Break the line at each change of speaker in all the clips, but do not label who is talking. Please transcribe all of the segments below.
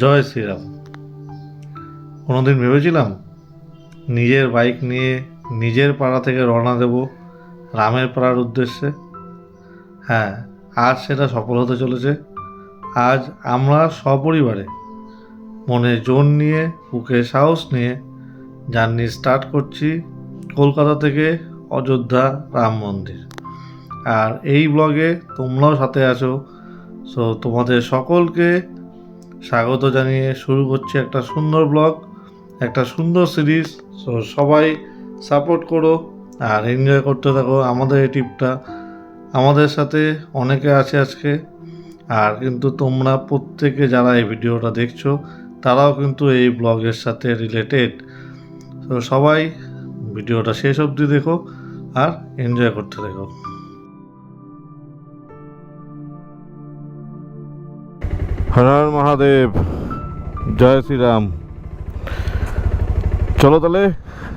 জয় শ্রীরাম কোনোদিন ভেবেছিলাম নিজের বাইক নিয়ে নিজের পাড়া থেকে রওনা দেব রামের পাড়ার উদ্দেশ্যে হ্যাঁ আজ সেটা সফল হতে চলেছে আজ আমরা সপরিবারে মনে জোন নিয়ে বুকে সাহস নিয়ে জার্নি স্টার্ট করছি কলকাতা থেকে অযোধ্যা রাম মন্দির আর এই ব্লগে তোমরাও সাথে আছো সো তোমাদের সকলকে স্বাগত জানিয়ে শুরু করছি একটা সুন্দর ব্লগ একটা সুন্দর সিরিজ সো সবাই সাপোর্ট করো আর এনজয় করতে থাকো আমাদের এই টিপটা আমাদের সাথে অনেকে আছে আজকে আর কিন্তু তোমরা প্রত্যেকে যারা এই ভিডিওটা দেখছো তারাও কিন্তু এই ব্লগের সাথে রিলেটেড তো সবাই ভিডিওটা শেষ অবধি দেখো আর এনজয় করতে দেখো হরার মহাদেব জয় শ্রীরাম চলো তাহলে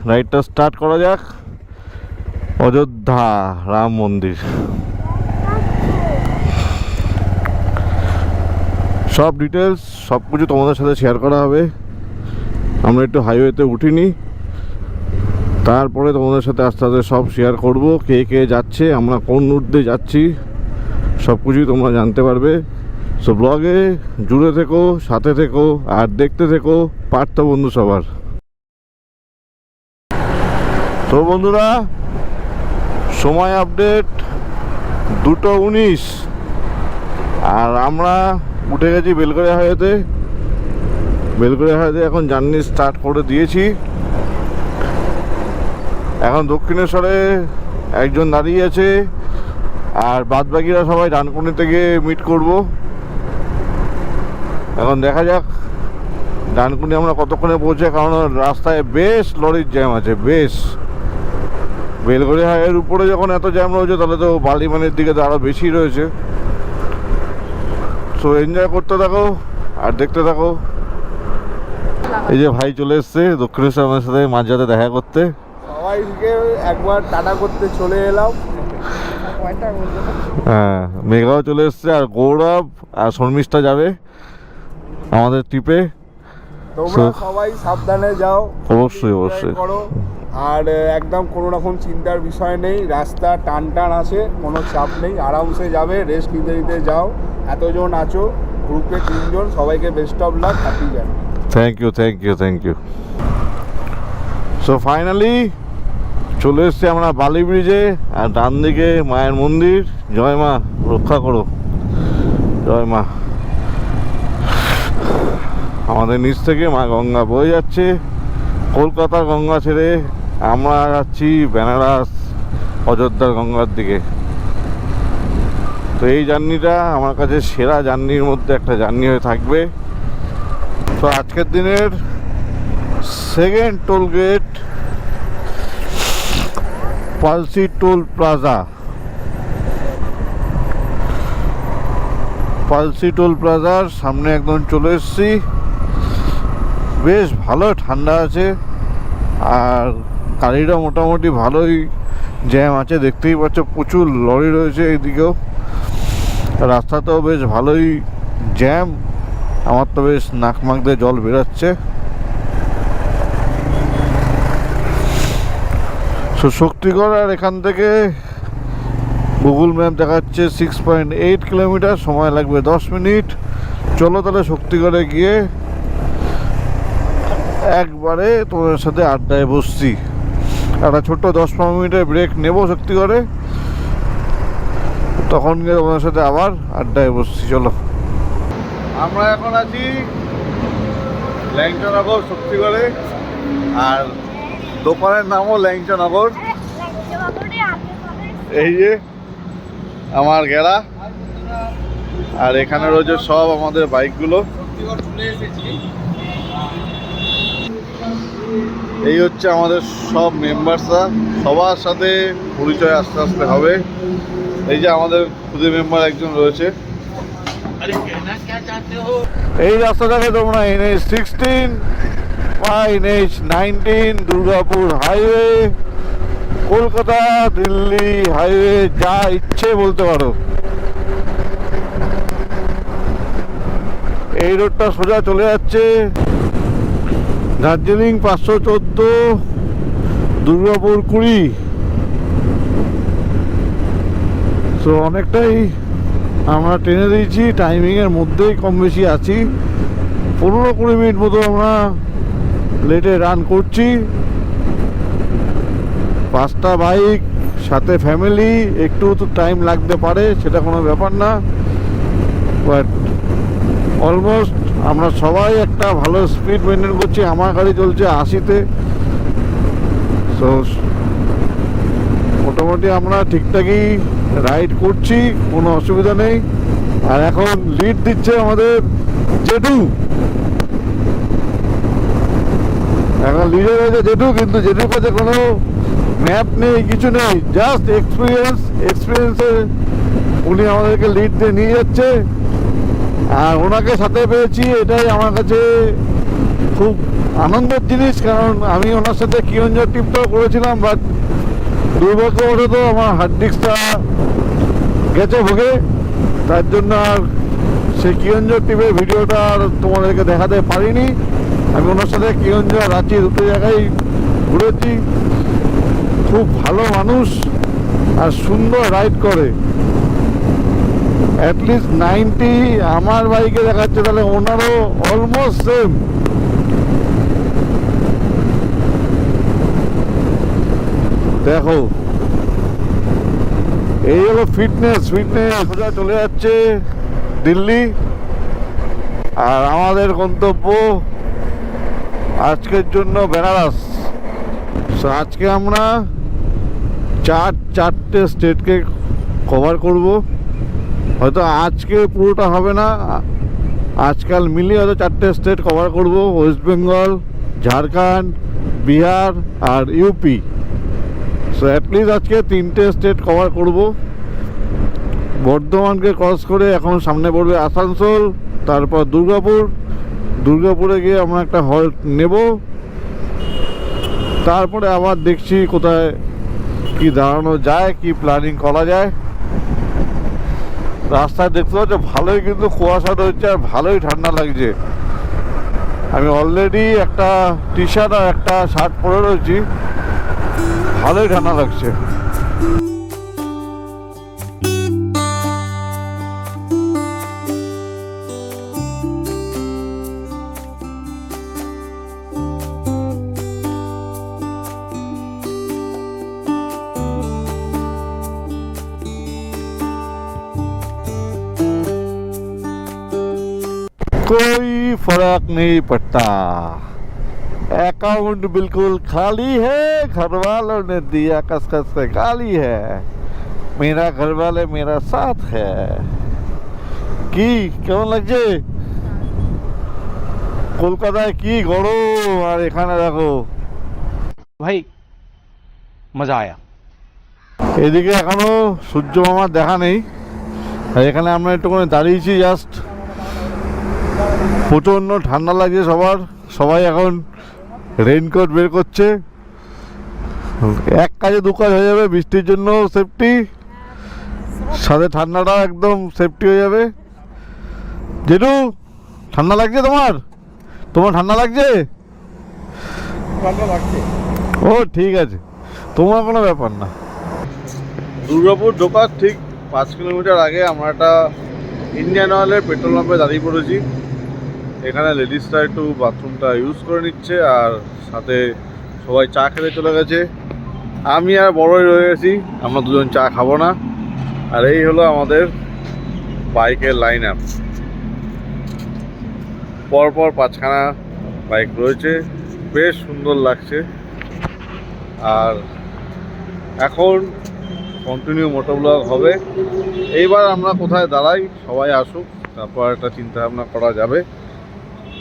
রাইডটা স্টার্ট করা যাক অযোধ্যা রাম মন্দির সব ডিটেলস সব কিছু তোমাদের সাথে শেয়ার করা হবে আমরা একটু হাইওয়েতে উঠিনি তারপরে তোমাদের সাথে আস্তে আস্তে সব শেয়ার করব কে কে যাচ্ছে আমরা কোন রুট দিয়ে যাচ্ছি সব কিছুই তোমরা জানতে পারবে সো ব্লগে জুড়ে থেকো সাথে থেকো আর দেখতে থেকো পার্থ বন্ধু সবার তো বন্ধুরা সময় আপডেট দুটো উনিশ আর আমরা উঠে গেছি বেলগড়িয়া হাইওয়েতে বেলগড়িয়া হাইওয়েতে এখন জার্নি স্টার্ট করে দিয়েছি এখন দক্ষিণেশ্বরে একজন দাঁড়িয়ে আছে আর বাদবাকিরা সবাই ডানকুনিতে গিয়ে মিট করবো এখন দেখা যাক ডানকুনি আমরা কতক্ষণে পৌঁছে কারণ রাস্তায় বেশ লরির জ্যাম আছে বেশ বেলগড়ি হাইয়ের উপরে যখন এত জ্যাম রয়েছে তাহলে তো বালিমানের দিকে তো আরও বেশি রয়েছে সো এনজয় করতে থাকো আর দেখতে থাকো এই যে ভাই চলে এসছে দক্ষিণেশ্বর আমার সাথে মাঝরাতে দেখা করতে
সবাইকে একবার টাটা করতে চলে এলাম
হ্যাঁ মেঘাও চলে এসছে আর গৌরব আর শর্মিষ্ঠা যাবে আমাদের ট্রিপে
তোমরা সবাই সাবধানে যাও
অবশ্যই অবশ্যই করো
আর একদম কোনো রকম চিন্তার বিষয় নেই রাস্তা টান টান আছে কোনো চাপ নেই আরামসে যাবে রেস্ট নিতে নিতে যাও এতজন আছো গ্রুপে তিনজন সবাইকে বেস্ট অফ লাক হ্যাপি যান
thank you thank you thank you so finally চলে এসছি আমরা বালি ব্রিজে আর ডান দিকে মায়ের মন্দির জয় মা রক্ষা করো জয় মা আমাদের নিচ থেকে মা গঙ্গা বয়ে যাচ্ছে কলকাতা গঙ্গা ছেড়ে আমরা যাচ্ছি বেনারস অযোধ্যার গঙ্গার দিকে তো এই জার্নিটা আমার কাছে সেরা জার্নির মধ্যে একটা জার্নি হয়ে থাকবে তো আজকের দিনের second toll gate Palsit toll plaza Palsit toll প্লাজার সামনে একদম চলে এসেছি বেশ ভালো ঠান্ডা আছে আর গাড়িটা মোটামুটি ভালোই জ্যাম আছে দেখতেই পাচ্ছ প্রচুর লরি রয়েছে এইদিকেও রাস্তাতেও বেশ ভালোই জ্যাম আমার তো বেশ নাক মাক দিয়ে জল বেরোচ্ছে শক্তিগড় আর এখান থেকে গুগল ম্যাপ দেখাচ্ছে সিক্স পয়েন্ট এইট কিলোমিটার সময় লাগবে দশ মিনিট চলো তাহলে শক্তিগড়ে গিয়ে একবারে তোমাদের সাথে আড্ডায় বসছি একটা ছোট্ট দশ পনেরো মিনিটের ব্রেক নেবো সত্যি করে তখন গিয়ে তোমাদের সাথে আবার আড্ডায় বসছি চলো আমরা এখন আছি ল্যাংচানগর করে আর দোকানের নামও ল্যাংচানগর এই যে আমার গেরা আর এখানে রয়েছে সব আমাদের বাইকগুলো এই হচ্ছে আমাদের সব মেম্বারসরা সবার সাথে পরিচয় আস্তে আস্তে হবে এই যে আমাদের খুদে মেম্বার একজন রয়েছে এই রাস্তাটাকে তোমরা এইচ সিক্সটিন বা H nineteen Durgapur highway Kolkata Delhi highway যা ইচ্ছে বলতে পারো এই রোডটা সোজা চলে যাচ্ছে দার্জিলিং পাঁচশো চোদ্দো দুর্গাপুর কুড়ি তো অনেকটাই আমরা ট্রেনে দিয়েছি টাইমিংয়ের মধ্যেই কম বেশি আছি পনেরো কুড়ি মিনিট মতো আমরা লেটে রান করছি পাঁচটা বাইক সাথে ফ্যামিলি একটু তো টাইম লাগতে পারে সেটা কোনো ব্যাপার না বাট অলমোস্ট আমরা সবাই একটা ভালো স্পিড মেনটেন করছি আমার গাড়ি চলছে আশিতে তো মোটামুটি আমরা ঠিকঠাকই রাইড করছি কোনো অসুবিধা নেই আর এখন লিড দিচ্ছে আমাদের জেঠু এখন লিডে রয়েছে জেঠু কিন্তু জেঠুর কাছে কোনো ম্যাপ নেই কিছু নেই জাস্ট এক্সপিরিয়েন্স এক্সপিরিয়েন্সে উনি আমাদেরকে লিড দিয়ে নিয়ে যাচ্ছে আর ওনাকে সাথে পেয়েছি এটাই আমার কাছে খুব আনন্দের জিনিস কারণ আমি ওনার সাথে কিরঞ্জর টিপটাও করেছিলাম বাট দুর্ভাগ্যবশত আমার হার্ড ডিস্কটা গেছে ভোগে তার জন্য আর সেই কিরঞ্জর টিপের ভিডিওটা আর তোমাদেরকে দেখাতে পারিনি আমি ওনার সাথে কিরঞ্জর রাঁচি দুটো জায়গায় ঘুরেছি খুব ভালো মানুষ আর সুন্দর রাইড করে অ্যাটলিস্ট নাইনটি আমার বাইকে দেখাচ্ছে তাহলে ওনারও অলমোস্ট সেম দেখো এই হলো ফিটনেস ফিটনেস চলে যাচ্ছে দিল্লি আর আমাদের গন্তব্য আজকের জন্য বেনারস আজকে আমরা চার চারটে স্টেটকে কভার করবো হয়তো আজকে পুরোটা হবে না আজকাল মিলিয়ে হয়তো চারটে স্টেট কভার করব ওয়েস্ট বেঙ্গল ঝাড়খণ্ড বিহার আর ইউপি সো অ্যাটলিস্ট আজকে তিনটে স্টেট কভার করব বর্ধমানকে ক্রস করে এখন সামনে পড়বে আসানসোল তারপর দুর্গাপুর দুর্গাপুরে গিয়ে আমরা একটা হল্ট নেব তারপরে আবার দেখছি কোথায় কি দাঁড়ানো যায় কি প্ল্যানিং করা যায় রাস্তায় দেখতে পাচ্ছ ভালোই কিন্তু কুয়াশা রয়েছে আর ভালোই ঠান্ডা লাগছে আমি অলরেডি একটা টি শার্ট আর একটা শার্ট পরে রয়েছি ভালোই ঠান্ডা লাগছে फर्क नहीं पड़ता अकाउंट बिल्कुल खाली है घर वालों ने दिया कसकस से खाली है मेरा घर वाले मेरा साथ है कि क्यों लग जाए कोलकाता की गौड़ो हमारे खाना देखो
भाई मजा आया
এদিকে এখনো সূর্য মামা দেখা নেই এখানে আমরা প্রচণ্ড ঠান্ডা লাগছে সবার সবাই এখন রেইনকোট বের করছে এক কাজে দু কাজ হয়ে যাবে বৃষ্টির জন্য সেফটি সাথে ঠান্ডাটা একদম সেফটি হয়ে যাবে জেঠু ঠান্ডা লাগছে তোমার তোমার ঠান্ডা লাগছে ও ঠিক আছে তোমার কোনো ব্যাপার না দুর্গাপুর ঢোকার ঠিক পাঁচ কিলোমিটার আগে আমরা একটা ইন্ডিয়ান অয়েলের পেট্রোল পাম্পে দাঁড়িয়ে পড়েছি এখানে লেডিসরা একটু বাথরুমটা ইউজ করে নিচ্ছে আর সাথে সবাই চা খেতে চলে গেছে আমি আর বড়ই রয়ে গেছি আমরা দুজন চা খাবো না আর এই হলো আমাদের বাইকের লাইন আপ পরপর পাঁচখানা বাইক রয়েছে বেশ সুন্দর লাগছে আর এখন কন্টিনিউ মোটো হবে এইবার আমরা কোথায় দাঁড়াই সবাই আসুক তারপর একটা চিন্তাভাবনা করা যাবে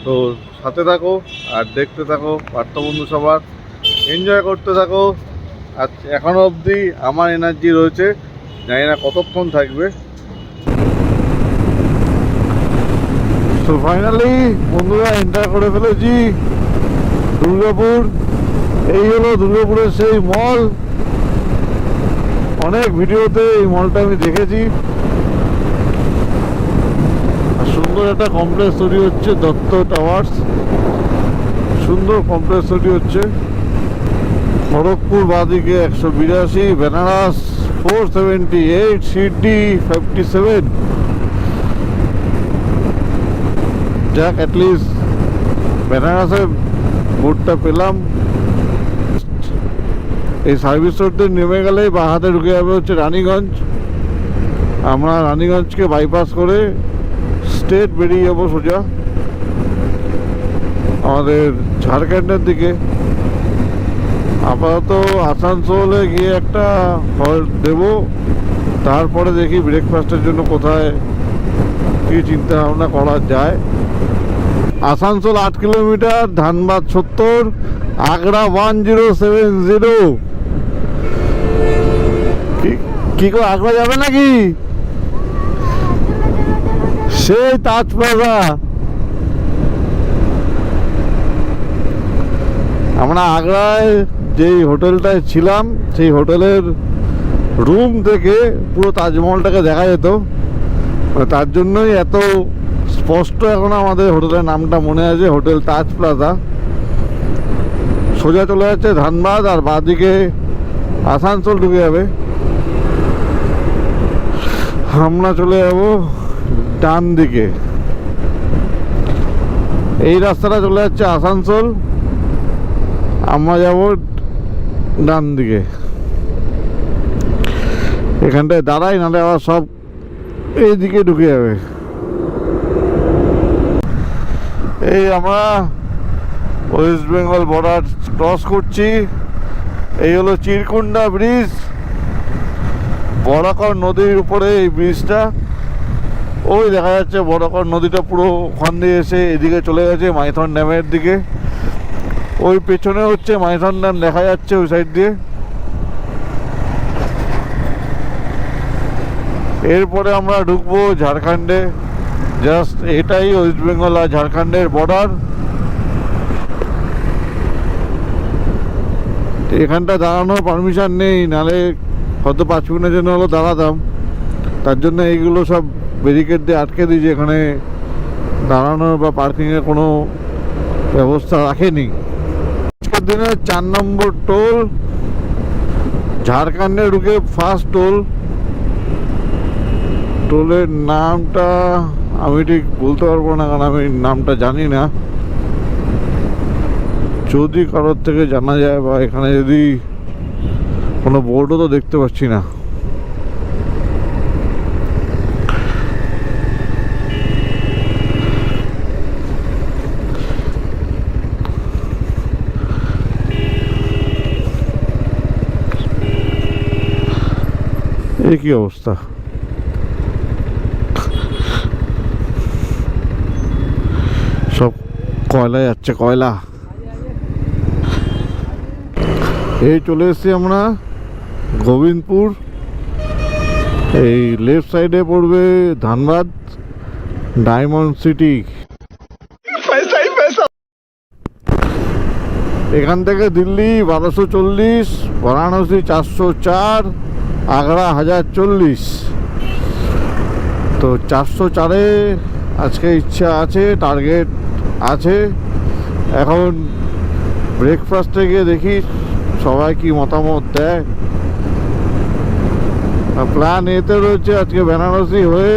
তো সাথে থাকো আর দেখতে থাকো পার্থবন্ধু সবার এনজয় করতে থাকো আর এখনও অবধি আমার এনার্জি রয়েছে জানি না কতক্ষণ থাকবে তো ফাইনালি বন্ধুরা এন্টার করে ফেলেছি দুর্গাপুর এই হলো দুর্গাপুরের সেই মল অনেক ভিডিওতে এই মলটা আমি দেখেছি সুন্দর একটা কমপ্লেক্স তৈরি হচ্ছে দত্ত টাওয়ার্স সুন্দর কমপ্লেক্স তৈরি হচ্ছে খড়গপুর বাদিকে একশো বিরাশি বেনারস ফোর সেভেন্টি এইট সিডি ফিফটি সেভেন যাক অ্যাটলিস্ট বেনারসে বোর্ডটা পেলাম এই সার্ভিস রোড নেমে গেলেই বাহাতে ঢুকে যাবে হচ্ছে রানীগঞ্জ আমরা রানীগঞ্জকে বাইপাস করে স্টেট বেরিয়ে যাবো সোজা আমাদের ঝাড়খণ্ডের দিকে আপাতত আসানসোলে গিয়ে একটা হল দেব তারপরে দেখি ব্রেকফাস্টের জন্য কোথায় কী চিন্তা ভাবনা করা যায় আসানসোল আট কিলোমিটার ধানবাদ সত্তর Agra one zero seven zero কি করে আগ্রা যাবে নাকি সেই তাজপাড়া আমরা আগ্রায় যেই হোটেলটায় ছিলাম সেই হোটেলের রুম থেকে পুরো তাজমহলটাকে দেখা যেত মানে তার জন্যই এত স্পষ্ট এখন আমাদের হোটেলের নামটা মনে আছে হোটেল তাজ প্লাজা সোজা চলে যাচ্ছে ধানবাদ আর বাদিকে আসানসোল ঢুকে যাবে আমরা চলে যাবো ডান দিকে এই রাস্তাটা চলে যাচ্ছে আসানসোল আমরা যাব ডান দিকে এখানটায় দাঁড়াই নাহলে আবার সব এই দিকে ঢুকে যাবে এই আমরা ওয়েস্ট বেঙ্গল বর্ডার ক্রস করছি এই হলো চিরকুন্ডা ব্রিজ বরাকর নদীর উপরে এই ব্রিজটা ওই দেখা যাচ্ছে বড়কর নদীটা পুরো ওখান দিয়ে এসে এদিকে চলে গেছে মাইথন ড্যামের দিকে ওই পেছনে হচ্ছে মাইথন ড্যাম দেখা যাচ্ছে ওই সাইড দিয়ে এরপরে আমরা ঢুকবো ঝাড়খণ্ডে জাস্ট এটাই ওয়েস্ট বেঙ্গল আর ঝাড়খণ্ডের বর্ডার এখানটা দাঁড়ানোর পারমিশন নেই নালে হয়তো পাঁচ মিনিটের জন্য হলো দাঁড়াতাম তার জন্য এইগুলো সব ব্যারিকেড দিয়ে আটকে দিয়েছে এখানে দাঁড়ানোর বা পার্কিংয়ের কোনো ব্যবস্থা রাখেনি আজকের দিনে চার নম্বর টোল ঝাড়খণ্ডে ঢুকে ফার্স্ট টোল টোলের নামটা আমি ঠিক বলতে পারবো না কারণ আমি নামটা জানি না যদি কারোর থেকে জানা যায় বা এখানে যদি কোনো বোর্ডও তো দেখতে পাচ্ছি না সে কি অবস্থা সব কয়লা যাচ্ছে কয়লা এই চলে এসছি আমরা গোবিন্দপুর এই লেফট সাইডে পড়বে ধানবাদ ডায়মন্ড সিটি এখান থেকে দিল্লি বারোশো চল্লিশ বারাণসী চারশো চার আগ্রা হাজার চল্লিশ তো চারশো চারে আজকে ইচ্ছা আছে টার্গেট আছে এখন ব্রেকফাস্টে গিয়ে দেখি সবাই কি মতামত দেয় প্ল্যান এতে রয়েছে আজকে বেনারসি হয়ে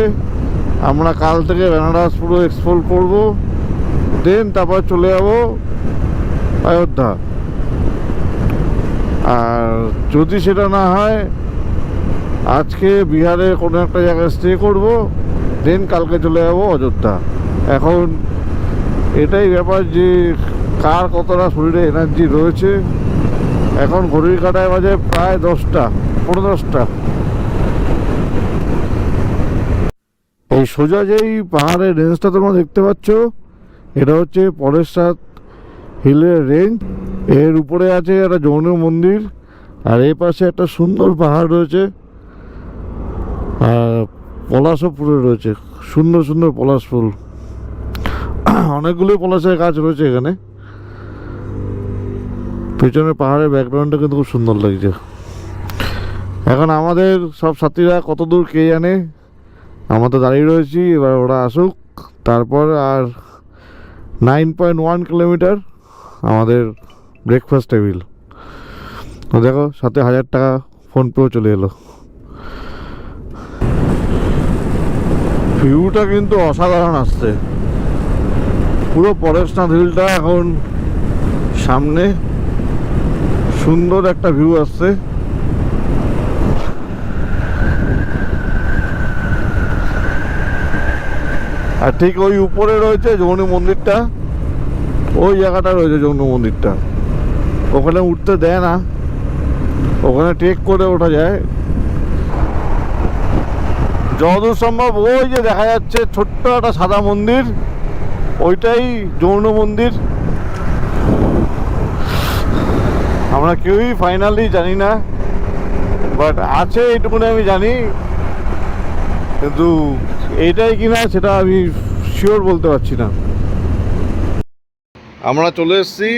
আমরা কাল থেকে বেনারস পুরো এক্সপ্লোর করব দেন তারপর চলে যাব অযোধ্যা আর যদি সেটা না হয় আজকে বিহারে কোনো একটা জায়গায় স্টে করব দেন কালকে চলে যাবো অযোধ্যা এখন এটাই ব্যাপার যে কার কতটা শরীরে এনার্জি রয়েছে এখন ঘড়ির কাটায় বাজে প্রায় দশটা পনেরো দশটা এই সোজা যেই পাহাড়ের রেঞ্জটা তোমরা দেখতে পাচ্ছ এটা হচ্ছে পরেশাদ হিলের রেঞ্জ এর উপরে আছে একটা জৈন মন্দির আর এই পাশে একটা সুন্দর পাহাড় রয়েছে আর পলাশও পুরে রয়েছে সুন্দর সুন্দর পলাশ ফুল অনেকগুলোই পলাশের গাছ রয়েছে এখানে পিছনে পাহাড়ের ব্যাকগ্রাউন্ডটা কিন্তু খুব সুন্দর লাগছে এখন আমাদের সব সাথীরা কত দূর কে জানে আমরা তো দাঁড়িয়ে রয়েছি এবার ওরা আসুক তারপর আর নাইন পয়েন্ট ওয়ান কিলোমিটার আমাদের ব্রেকফাস্ট টেবিল দেখো সাথে হাজার টাকা ফোনপেও চলে এলো ভিউটা কিন্তু অসাধারণ আসছে পুরো পরেশনাথ হিলটা এখন সামনে সুন্দর একটা ভিউ আসছে আর ঠিক ওই উপরে রয়েছে যৌন মন্দিরটা ওই জায়গাটা রয়েছে যৌন মন্দিরটা ওখানে উঠতে দেয় না ওখানে ট্রেক করে ওঠা যায় যতদূর সম্ভব ওই যে দেখা যাচ্ছে ছোট্ট একটা সাদা মন্দির ওইটাই যৌন মন্দির আমরা কেউই ফাইনালি জানি না বাট আছে এইটুকুনি আমি জানি কিন্তু এইটাই কিনা সেটা আমি শিওর বলতে পারছি না আমরা চলে এসেছি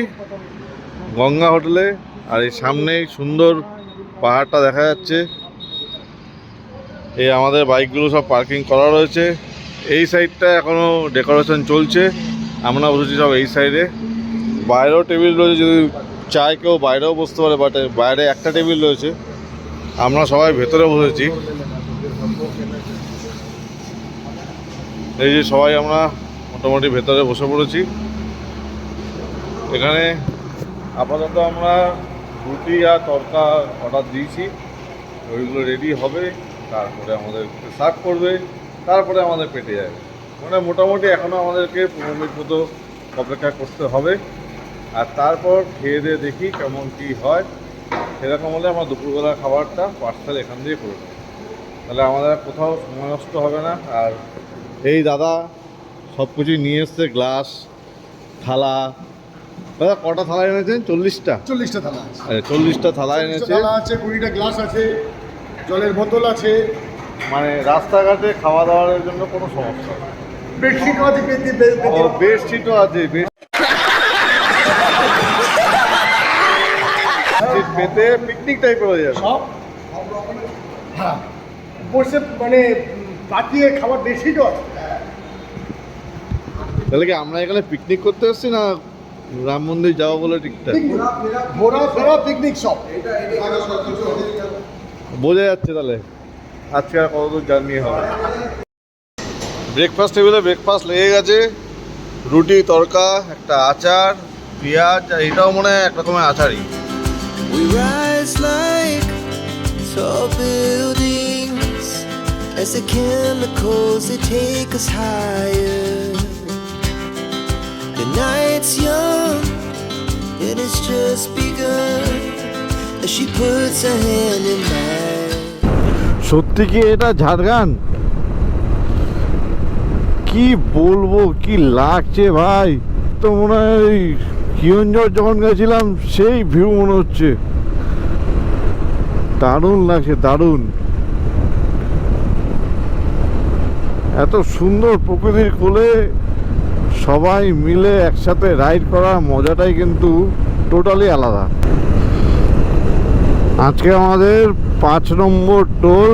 গঙ্গা হোটেলে আর এই সামনেই সুন্দর পাহাড়টা দেখা যাচ্ছে এই আমাদের বাইকগুলো সব পার্কিং করা রয়েছে এই সাইডটা এখনও ডেকোরেশন চলছে আমরা বসেছি সব এই সাইডে বাইরেও টেবিল রয়েছে যদি চায় কেউ বাইরেও বসতে পারে বাট বাইরে একটা টেবিল রয়েছে আমরা সবাই ভেতরে বসেছি এই যে সবাই আমরা মোটামুটি ভেতরে বসে পড়েছি এখানে আপাতত আমরা রুটি আর তরকা অর্ডার দিয়েছি ওইগুলো রেডি হবে তারপরে আমাদের সার্ভ করবে তারপরে আমাদের পেটে যাবে মানে মোটামুটি এখনও আমাদেরকে পনেরো মিনিট মতো অপেক্ষা করতে হবে আর তারপর খেয়ে দিয়ে দেখি কেমন কী হয় সেরকম হলে আমার দুপুরবেলার খাবারটা পার্সেল এখান দিয়ে করে তাহলে আমাদের কোথাও সময় নষ্ট হবে না আর এই দাদা সব কিছুই নিয়ে এসছে গ্লাস থালা দাদা কটা থালা এনেছেন চল্লিশটা
চল্লিশটা থালা আচ্ছা,
চল্লিশটা থালা এনেছে
আছে কুড়িটা গ্লাস আছে জলের বোতল আছে
মানে রাস্তাঘাটে খাওয়া দাওয়ার জন্য কোনো সমস্যা নেই বেডশিটও আছে বেডশিটও আছে বেডশিট পেতে পিকনিক টাইপের হয়ে যাবে সব
হ্যাঁ বসে মানে পাতিয়ে খাবার বেডশিটও আছে
তাহলে কি আমরা এখানে পিকনিক করতে আসছি না রাম মন্দির যাবো বলে ঠিকঠাক
ঘোরা ফেরা পিকনিক সব
বোঝা যাচ্ছে তাহলে আজকে আর কতদূর জার্নি হবে ব্রেকফাস্ট টেবিলে ব্রেকফাস্ট লেগে গেছে রুটি তরকা একটা আচার পেঁয়াজ আর এটাও মনে হয় এক রকমের আচারই We rise like tall buildings as the chemicals they take us higher. The night's young and it's just begun as she puts her hand in mine. সত্যি কি এটা ঝাড়গ্রাম কি বলবো কি লাগছে ভাই তো মনে হয় কিয়ঞ্জর যখন গেছিলাম সেই ভিউ মনে হচ্ছে দারুণ লাগছে দারুণ এত সুন্দর প্রকৃতির কোলে সবাই মিলে একসাথে রাইড করার মজাটাই কিন্তু টোটালি আলাদা আজকে আমাদের পাঁচ নম্বর টোল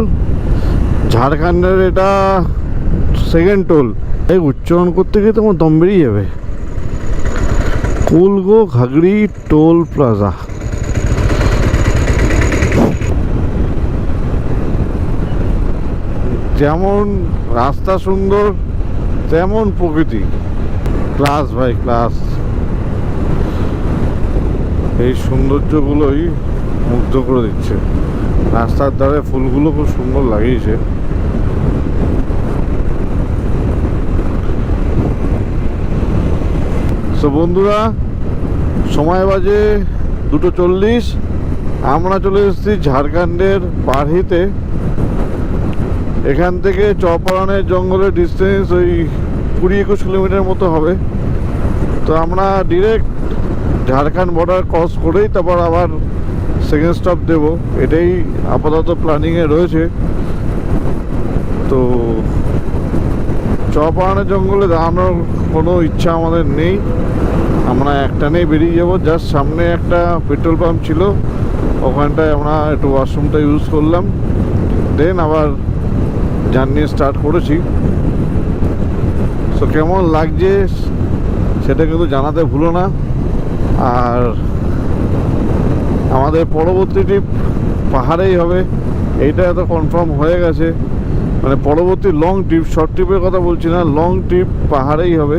ঝাড়খণ্ডের এটা সেকেন্ড টোল এই উচ্চারণ করতে গিয়ে তোমার দম বেরিয়ে যাবে কুলগো ঘাগড়ি টোল প্লাজা যেমন রাস্তা সুন্দর তেমন প্রকৃতি ক্লাস ভাই ক্লাস এই সৌন্দর্যগুলোই মুগ্ধ করে দিচ্ছে রাস্তার ধারে ফুলগুলো খুব সুন্দর লাগিয়েছে তো বন্ধুরা সময় বাজে দুটো চল্লিশ আমরা চলে এসেছি ঝাড়খণ্ডের বাড়িতে এখান থেকে চপারানের জঙ্গলের ডিস্টেন্স ওই কুড়ি একুশ কিলোমিটার মতো হবে তো আমরা ডিরেক্ট ঝাড়খণ্ড বর্ডার ক্রস করেই তারপর আবার সেকেন্ড স্টপ দেব এটাই আপাতত প্ল্যানিংয়ে রয়েছে তো চপাহানের জঙ্গলে দাঁড়ানোর কোনো ইচ্ছা আমাদের নেই আমরা একটা নেই বেরিয়ে যাবো জাস্ট সামনে একটা পেট্রোল পাম্প ছিল ওখানটায় আমরা একটু ওয়াশরুমটা ইউজ করলাম দেন আবার জার্নি স্টার্ট করেছি সো কেমন লাগছে সেটা কিন্তু জানাতে ভুলো না আর আমাদের পরবর্তী ট্রিপ পাহাড়েই হবে এইটা এত কনফার্ম হয়ে গেছে মানে পরবর্তী লং ট্রিপ শর্ট ট্রিপের কথা বলছি না লং ট্রিপ পাহাড়েই হবে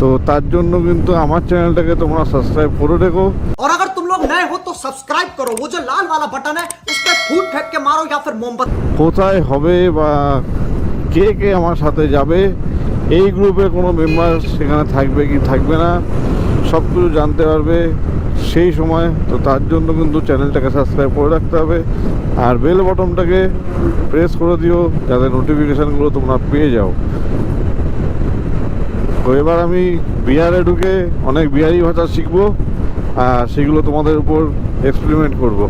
তো তার জন্য কিন্তু আমার চ্যানেলটাকে তোমরা সাবস্ক্রাইব করে রেখো और अगर तुम लोग नए हो तो सब्सक्राइब करो वो जो लाल वाला बटन है उस पे फूट फेंक के मारो या फिर मोमबत्ती কোথায় হবে বা কে কে আমার সাথে যাবে এই গ্রুপে কোনো মেম্বার সেখানে থাকবে কি থাকবে না সব কিছু জানতে পারবে সেই সময় তো তার জন্য কিন্তু চ্যানেলটাকে সাবস্ক্রাইব করে রাখতে হবে আর বেল বটনটাকে প্রেস করে দিও যাতে নোটিফিকেশানগুলো তোমরা পেয়ে যাও তো এবার আমি বিহারে ঢুকে অনেক বিহারি ভাষা শিখবো আর সেগুলো তোমাদের উপর এক্সপেরিমেন্ট করব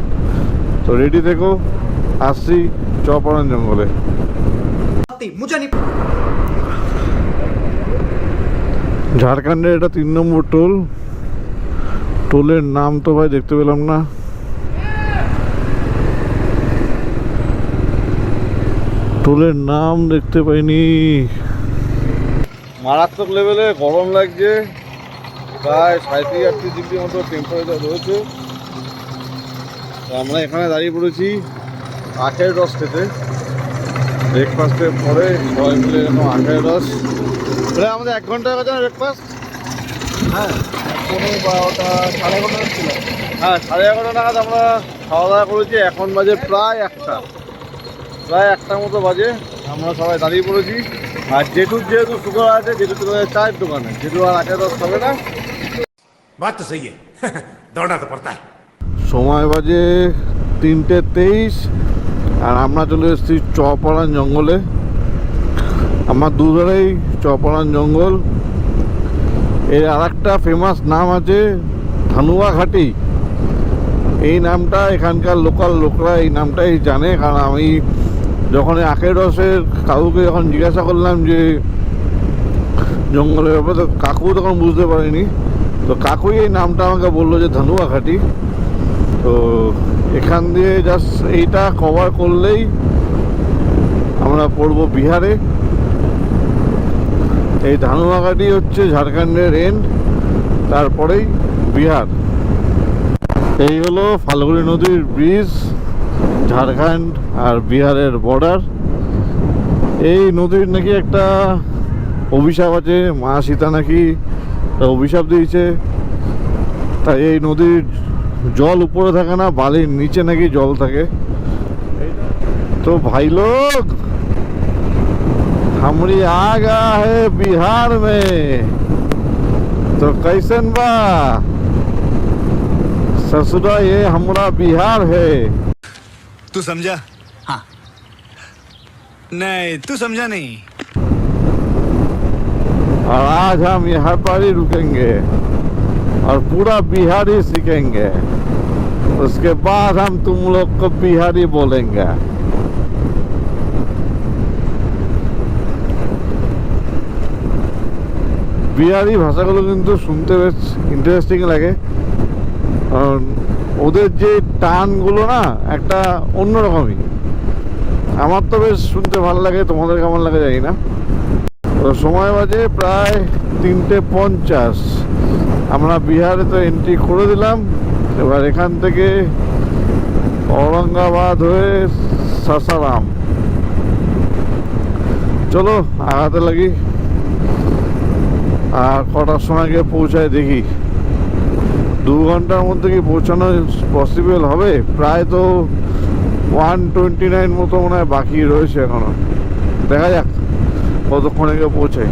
তো রেডি থেকো আসছি চপরান জঙ্গলে ঝাড়খণ্ডের এটা তিন নম্বর টোল টোলের নাম তো ভাই দেখতে পেলাম না টোলের নাম দেখতে পাইনি মারাত্মক লেভেলে গরম লাগছে প্রায় সাঁত্রিশ আটত্রিশ ডিগ্রি মতো টেম্পারেচার রয়েছে আমরা এখানে দাঁড়িয়ে পড়েছি আখের রস খেতে ব্রেকফাস্টের পরে সবাই মিলে এরকম আখের রস আমাদের এক ঘন্টার কথা ব্রেকফাস্ট হ্যাঁ বারোটা সাড়ে এগারোটা হ্যাঁ সাড়ে এগারোটা নাগাদ আমরা খাওয়া দাওয়া করেছি এখন বাজে প্রায় একটা প্রায় একটার মতো বাজে আমরা সবাই দাঁড়িয়ে পড়েছি আর জেঠুর যেহেতু সুগার আছে জেঠু চলে চায়ের দোকানে জেঠু আর আচার রস খাবে না বাদ সেই দৌড়াতে পড়তা সময় বাজে তিনটে তেইশ আর আমরা চলে এসেছি চপাড়ান জঙ্গলে আমার দুধারেই চপাড়ান জঙ্গল এর আর একটা ফেমাস নাম আছে ধানুয়া ঘাটি এই নামটা এখানকার লোকাল লোকরা এই নামটাই জানে কারণ আমি যখন আখের রসের কাকুকে যখন জিজ্ঞাসা করলাম যে জঙ্গলের ব্যাপারে তো কাকু তখন বুঝতে পারিনি তো কাকুই এই নামটা আমাকে বললো যে ধানুয়া ঘাটি তো এখান দিয়ে জাস্ট এইটা কভার করলেই আমরা পড়বো বিহারে এই ধানুয়াঘাটি হচ্ছে ঝাড়খণ্ডের এন্ড তারপরেই বিহার এই হলো ফালগুড়ি নদীর ব্রিজ ঝাড়খণ্ড আর বিহারের বর্ডার এই নদীর নাকি একটা অভিশাপ আছে মা সীতা নাকি অভিশাপ দিয়েছে তাই এই নদীর জল উপরে থাকে না বালির নিচে নাকি জল থাকে তো ভাই লোক हमरी आ गया है बिहार में तो कैसन बा ससुरा ये हमारा बिहार है तू समझा हाँ नहीं तू समझा नहीं और आज हम यहाँ पर ही रुकेंगे और पूरा बिहारी सीखेंगे उसके बाद हम तुम लोग को बिहारी बोलेंगे বিহারি ভাষাগুলো কিন্তু শুনতে বেশ ইন্টারেস্টিং লাগে কারণ ওদের যে টানগুলো না একটা অন্যরকমই আমার তো বেশ শুনতে ভালো লাগে তোমাদের কেমন লাগে জানি না সময় বাজে প্রায় তিনটে পঞ্চাশ আমরা বিহারে তো এন্ট্রি করে দিলাম এবার এখান থেকে ঔরঙ্গাবাদ হয়ে সাসারাম চলো আগাতে লাগি আর কটার সময় গিয়ে পৌঁছায় দেখি দু ঘন্টার মধ্যে কি পৌঁছানো পসিবল হবে প্রায় তো ওয়ান টোয়েন্টি নাইন মতো মনে হয় বাকি রয়েছে এখনো দেখা যাক কতক্ষণে গিয়ে পৌঁছাই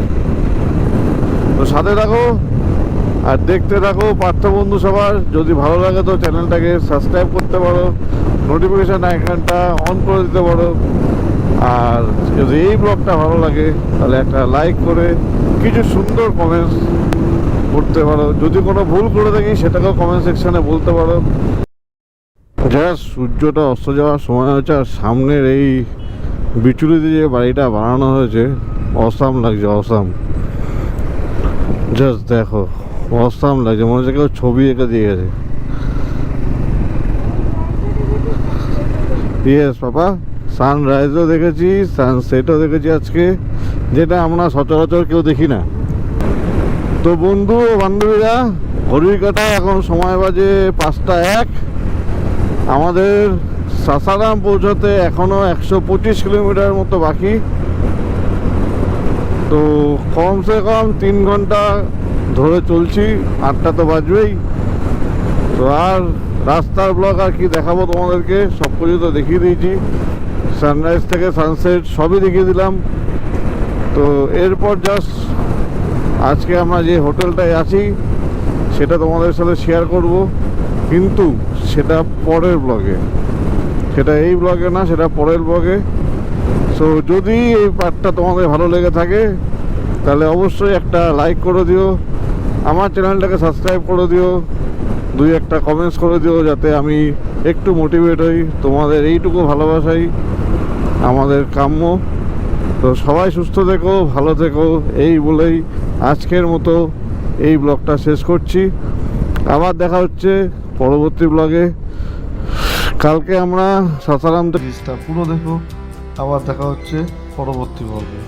তো সাথে থাকো আর দেখতে থাকো পার্থ বন্ধু সবার যদি ভালো লাগে তো চ্যানেলটাকে সাবস্ক্রাইব করতে পারো নোটিফিকেশান আইকনটা অন করে দিতে পারো আর যদি এই ব্লগটা ভালো লাগে তাহলে একটা লাইক করে কিছু সুন্দর কমেন্টস করতে পারো যদি কোনো ভুল করে থাকি সেটাকেও কমেন্ট সেকশানে বলতে পারো যারা সূর্যটা অস্ত যাওয়ার সময় হচ্ছে আর সামনের এই বিচুলিতে যে বাড়িটা বানানো হয়েছে অসাম লাগছে অসাম জাস্ট দেখো অসাম লাগছে মনে হচ্ছে কেউ ছবি এঁকে দিয়ে গেছে ইয়েস পাপা সানরাইজও দেখেছি সানসেটও দেখেছি আজকে যেটা আমরা সচরাচর কেউ দেখি না তো বন্ধু ও বান্ধবীরা ঘড়ির কাটা এখন সময় বাজে পাঁচটা এক আমাদের সাসারাম পৌঁছাতে এখনও একশো পঁচিশ কিলোমিটার মতো বাকি তো কমসে কম তিন ঘন্টা ধরে চলছি আটটা তো বাজবেই তো আর রাস্তার ব্লগ আর কি দেখাবো তোমাদেরকে সব কিছু তো দেখিয়ে দিয়েছি সানরাইজ থেকে সানসেট সবই দেখিয়ে দিলাম তো এরপর জাস্ট আজকে আমরা যে হোটেলটায় আছি সেটা তোমাদের সাথে শেয়ার করব কিন্তু সেটা পরের ব্লগে সেটা এই ব্লগে না সেটা পরের ব্লগে সো যদি এই পার্টটা তোমাদের ভালো লেগে থাকে তাহলে অবশ্যই একটা লাইক করে দিও আমার চ্যানেলটাকে সাবস্ক্রাইব করে দিও দুই একটা কমেন্টস করে দিও যাতে আমি একটু মোটিভেট হই তোমাদের এইটুকু ভালোবাসাই আমাদের কাম্য তো সবাই সুস্থ থেকো ভালো থেকো এই বলেই আজকের মতো এই ব্লগটা শেষ করছি আবার দেখা হচ্ছে পরবর্তী ব্লগে কালকে আমরা সাতারাম পুরো দেখো আবার দেখা হচ্ছে পরবর্তী ব্লগে